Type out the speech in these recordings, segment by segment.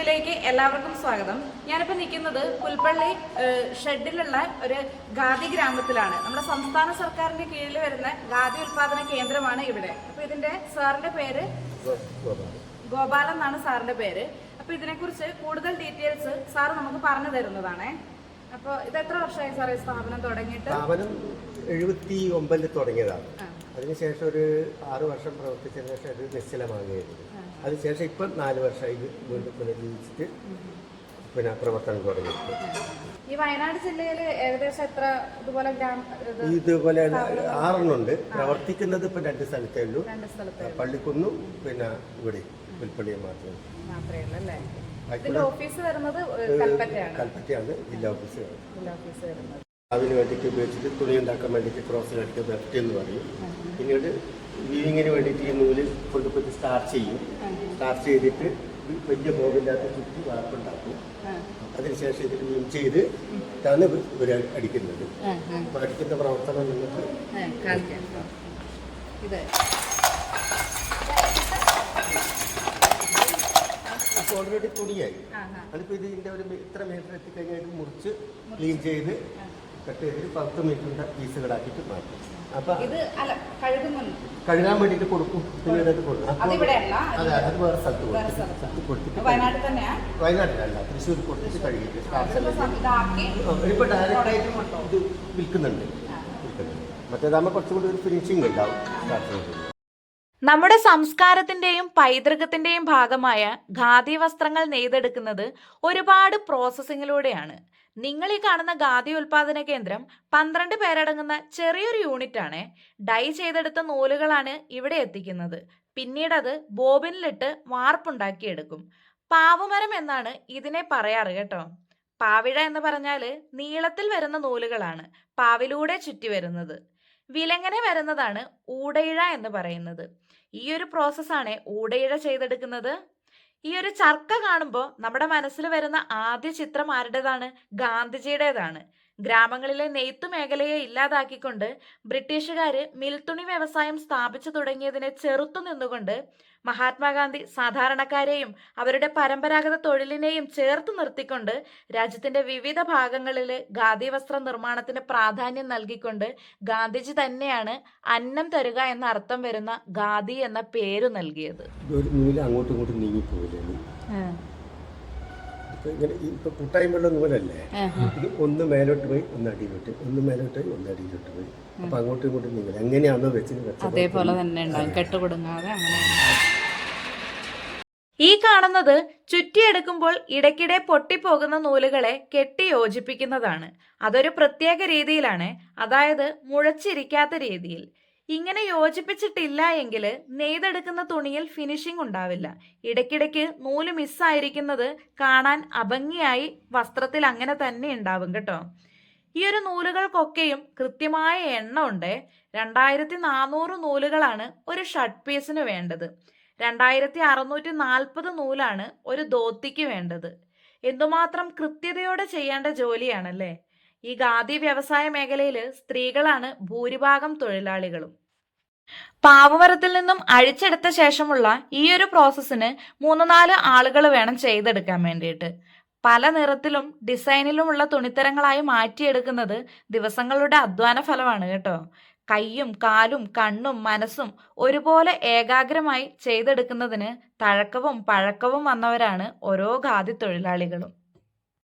വീഡിയോയിലേക്ക് എല്ലാവർക്കും സ്വാഗതം. ഞാനിപ്പോൾ നിൽക്കുന്നത് പുൽപ്പള്ളി ഷെഡിലുള്ള ഒരു ഖാദി ഗ്രാമത്തിലാണ്. നമ്മുടെ സംസ്ഥാന സർക്കാരിന്റെ കീഴിൽ വരുന്ന ഖാദി ഉൽപാദന കേന്ദ്രമാണ് ഇവിടെ. അപ്പോൾ ഇതിന്റെ സാറിന്റെ പേര്? ഗോപാലൻ എന്നാണ് സാറിന്റെ പേര്. അപ്പോൾ ഇതിനെക്കുറിച്ച് കൂടുതൽ ഡീറ്റെയിൽസ് സാർ നമുക്ക് പറഞ്ഞു തരുന്നതാണ്. അപ്പോൾ ഇത് എത്ര വർഷമായി സാർ ഈ സ്ഥാപനം തുടങ്ങിയിട്ട്? സ്ഥാപനം എഴുപത്തി ഒമ്പതിൽ തുടങ്ങിയതാണ്. അതിനുശേഷം ഒരു ആറു വർഷം പ്രവർത്തിച്ചതിന് ശേഷം അത് നിശ്ചലമാകുകയായിരുന്നു. അതിനുശേഷം ഇപ്പം നാല് വർഷമായി വീണ്ടും പുനരുദ്ധരിച്ചിട്ട് പിന്നെ പ്രവർത്തനം തുടങ്ങി ഈ വയനാട് ജില്ലയിൽ ഏകദേശം എത്ര ഇതുപോലെ ഇതുപോലെ ആറെണ്ണുണ്ട് പ്രവർത്തിക്കുന്നത് ഇപ്പം രണ്ട് സ്ഥലത്തേ ഉള്ളൂ. പള്ളിക്കുന്നും പിന്നെ ഇവിടെ പുൽപ്പള്ളിയും മാത്രമേ ഉള്ളൂ. ഓഫീസ് വരുന്നത് കൽപ്പറ്റയാണ്. കൽപ്പറ്റയാണ്. ജില്ലാ ഓഫീസ് ജില്ലാ ഓഫീസ് വരുന്നത്. അതിന് വേണ്ടിയിട്ട് ഉപയോഗിച്ചിട്ട് തുണി ഉണ്ടാക്കാൻ വേണ്ടിയിട്ട് ക്രോസിനടിക്കുക വെഫ്റ്റ് എന്ന് പറയും. പിന്നീട് വീവിങ്ങിന് വേണ്ടിയിട്ട് ഈ നൂൽ കൊണ്ടുപോയിട്ട് സ്റ്റാർച്ച് ചെയ്യും. സ്റ്റാർച്ച് ചെയ്തിട്ട് വലിയ ബോബില്ലാത്ത ചുറ്റി വാർപ്പുണ്ടാക്കും. അതിനുശേഷം ഇതിൽ വീം ചെയ്ത് ഇതാണ് ഇവർ അടിക്കുന്നത്. അപ്പോൾ അടിക്കുന്ന പ്രവർത്തനം നിങ്ങൾക്ക് കാണിക്കാം. ഇത്. ഓൾറെഡി തുണിയായി. അതിപ്പോൾ ഇതിന്റെ ഒരു മീ- ഇത്ര മീറ്റർ എത്തിക്കഴിഞ്ഞാൽ മുറിച്ച് ക്ലീൻ ചെയ്ത് കട്ട് ചെയ്തിട്ട് പത്ത് മീറ്ററിന്റെ പീസുകളാക്കിയിട്ട് മാറ്റും. ഇത് അല്ല കഴുകുന്നുണ്ട് കഴുകാൻ വേണ്ടിട്ട് കൊടുക്കും. പിന്നീട് അത് കൊടുക്കും. അതെ അത് വേറെ സ്ഥലത്ത് കൊടുക്കും കൊടുത്തിട്ട് തന്നെയാ? വയനാട്ടിലല്ല തൃശ്ശൂർ കൊടുത്തിട്ട് കഴുകിയിട്ട് ഇപ്പോൾ ഡയറക്റ്റായിട്ട് ഇത് വിൽക്കുന്നുണ്ട്. വിൽക്കുന്നുണ്ട്. മറ്റേതാകുമ്പോൾ കുറച്ചും കൂടി ഒരു ഫിനിഷിംഗ് ഉണ്ടാവും. നമ്മുടെ സംസ്കാരത്തിന്റെയും പൈതൃകത്തിന്റെയും ഭാഗമായ ഖാദി വസ്ത്രങ്ങൾ നെയ്തെടുക്കുന്നത് ഒരുപാട് പ്രോസസ്സിങ്ങിലൂടെയാണ് നിങ്ങൾ ഈ കാണുന്ന ഖാദി ഉൽപാദന കേന്ദ്രം പന്ത്രണ്ട് പേരടങ്ങുന്ന ചെറിയൊരു യൂണിറ്റ് ആണ് ഡൈ ചെയ്തെടുത്ത നൂലുകളാണ് ഇവിടെ എത്തിക്കുന്നത്. പിന്നീട് അത് ബോബിനിലിട്ട് വാർപ്പുണ്ടാക്കിയെടുക്കും. പാവുമരം എന്നാണ് ഇതിനെ പറയാറ് കേട്ടോ. പാവിഴ എന്ന് പറഞ്ഞാൽ നീളത്തിൽ വരുന്ന നൂലുകളാണ് പാവിലൂടെ ചുറ്റി വരുന്നത്. വിലങ്ങനെ വരുന്നതാണ് ഊടയിഴ എന്ന് പറയുന്നത്. ഈ ഒരു പ്രോസസ്സാണ് ഊടയിഴ ചെയ്തെടുക്കുന്നത്. ഈ ഒരു ചർക്ക കാണുമ്പോൾ നമ്മുടെ മനസ്സിൽ വരുന്ന ആദ്യ ചിത്രം ആരുടേതാണ്? ഗാന്ധിജിയുടേതാണ്. ഗ്രാമങ്ങളിലെ നെയ്ത്തു മേഖലയെ ഇല്ലാതാക്കിക്കൊണ്ട് ബ്രിട്ടീഷുകാര് മിൽത്തുണി വ്യവസായം സ്ഥാപിച്ചു തുടങ്ങിയതിനെ ചെറുത്തു നിന്നുകൊണ്ട് മഹാത്മാഗാന്ധി സാധാരണക്കാരെയും അവരുടെ പരമ്പരാഗത തൊഴിലിനെയും ചേർത്ത് നിർത്തിക്കൊണ്ട് രാജ്യത്തിന്റെ വിവിധ ഭാഗങ്ങളിൽ ഖാദി വസ്ത്ര നിർമ്മാണത്തിന് പ്രാധാന്യം നൽകിക്കൊണ്ട് ഗാന്ധിജി തന്നെയാണ് അന്നം തരുക എന്ന അർത്ഥം വരുന്ന ഖാദി എന്ന പേര് നൽകിയത്. അങ്ങോട്ടും ഇങ്ങോട്ടും ഇങ്ങനെ ഇപ്പൊ കൂട്ടായ്മയുള്ള നൂലല്ലേ? ഇത് ഒന്ന് മേലോട്ട് പോയി ഒന്ന് അടിയിലോട്ട് ഒന്ന് മേലോട്ട് പോയി ഒന്ന് അടിയിലോട്ട് പോയി. അപ്പൊ അങ്ങോട്ടും ഇങ്ങോട്ടും നീങ്ങില്ല എങ്ങനെയാണോ വെച്ചിന് അതേപോലെ തന്നെ ഉണ്ടാവും. കെട്ടുകൊടുങ്ങാതെ അങ്ങനെ. ഈ കാണുന്നത് ചുറ്റിയെടുക്കുമ്പോൾ ഇടയ്ക്കിടെ പൊട്ടിപ്പോകുന്ന നൂലുകളെ കെട്ടി യോജിപ്പിക്കുന്നതാണ് അതൊരു പ്രത്യേക രീതിയിലാണ്. അതായത് മുഴച്ചിരിക്കാത്ത രീതിയിൽ. ഇങ്ങനെ യോജിപ്പിച്ചിട്ടില്ല എങ്കിൽ നെയ്തെടുക്കുന്ന തുണിയിൽ ഫിനിഷിംഗ് ഉണ്ടാവില്ല. ഇടയ്ക്കിടയ്ക്ക് നൂൽ മിസ്സായിരിക്കുന്നത് കാണാൻ അഭംഗിയായി വസ്ത്രത്തിൽ അങ്ങനെ തന്നെ ഉണ്ടാവും കേട്ടോ. ഈ ഒരു നൂലുകൾക്കൊക്കെയും കൃത്യമായ എണ്ണ ഉണ്ട് രണ്ടായിരത്തി നാനൂറ് നൂലുകളാണ് ഒരു ഷർട്ട് പീസിന് വേണ്ടത്. രണ്ടായിരത്തി അറുന്നൂറ്റി നാൽപ്പത് നൂലാണ് ഒരു ധോത്തിക്ക് വേണ്ടത്. എന്തുമാത്രം കൃത്യതയോടെ ചെയ്യേണ്ട ജോലിയാണല്ലേ? ഈ ഖാദി വ്യവസായ മേഖലയിൽ സ്ത്രീകളാണ് ഭൂരിഭാഗം തൊഴിലാളികളും. പാവുമരത്തിൽ നിന്നും അഴിച്ചെടുത്ത ശേഷമുള്ള ഈ ഒരു പ്രോസസ്സിന് മൂന്ന് നാല് ആളുകൾ വേണം ചെയ്തെടുക്കാൻ വേണ്ടിയിട്ട്. പല നിറത്തിലും ഡിസൈനിലുമുള്ള തുണിത്തരങ്ങളായി മാറ്റിയെടുക്കുന്നത് ദിവസങ്ങളുടെ അധ്വാന ഫലമാണ് കേട്ടോ. കൈയും കാലും കണ്ണും മനസ്സും ഒരുപോലെ ഏകാഗ്രമായി ചെയ്തെടുക്കുന്നതിന് തഴക്കവും പഴക്കവും വന്നവരാണ് ഓരോ ഖാദി തൊഴിലാളികളും.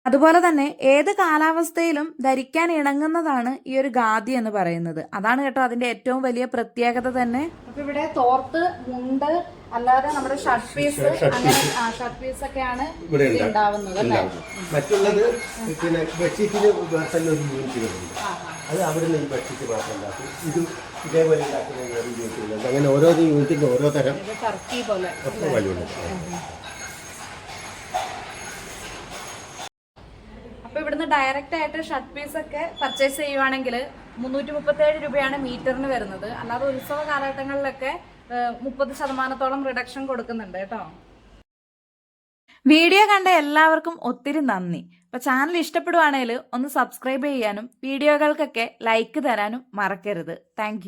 അതുപോലെ തന്നെ ഏത് കാലാവസ്ഥയിലും ധരിക്കാൻ ഇണങ്ങുന്നതാണ് ഈ ഒരു ഖാദി എന്ന് പറയുന്നത്. അതാണ് കേട്ടോ അതിന്റെ ഏറ്റവും വലിയ പ്രത്യേകത തന്നെ. അപ്പൊ ഇവിടെ തോർത്ത് മുണ്ട് അല്ലാതെ നമ്മുടെ ഷർട്ട് പീസ് അങ്ങനെ ഷർട്ട് പീസ് ഒക്കെയാണ് ഇവിടെ ഉണ്ടാവുന്നത് അല്ലേ? മറ്റുള്ളത് പിന്നെ ബെഡ്ഷീറ്റിന് വേറെ തന്നെ ഒരു യൂണിറ്റുകളുണ്ട്. അത് അവിടെ നിന്ന് ബെഡ്ഷീറ്റ് മാത്രം ഉണ്ടാക്കും. ഇത് ഇതേപോലെ ഉണ്ടാക്കുന്ന അങ്ങനെ ഓരോ യൂണിറ്റിന്റെ ഓരോ തരം ടർക്കി പോലെ ഒക്കെ വലിയുണ്ട് അപ്പൊ ഇവിടുന്ന് ഡയറക്റ്റ് ആയിട്ട് ഷർട്ട് പീസ് ഒക്കെ പർച്ചേസ് ചെയ്യുവാണെങ്കിൽ മുന്നൂറ്റി മുപ്പത്തേഴ് രൂപയാണ് മീറ്ററിന് വരുന്നത്. അല്ലാതെ ഉത്സവ കാലഘട്ടങ്ങളിലൊക്കെ മുപ്പത് ശതമാനത്തോളം റിഡക്ഷൻ കൊടുക്കുന്നുണ്ട് കേട്ടോ. വീഡിയോ കണ്ട എല്ലാവർക്കും ഒത്തിരി നന്ദി. അപ്പൊ ചാനൽ ഇഷ്ടപ്പെടുവാണെങ്കിൽ ഒന്ന് സബ്സ്ക്രൈബ് ചെയ്യാനും വീഡിയോകൾക്കൊക്കെ ലൈക്ക് തരാനും മറക്കരുത്. താങ്ക്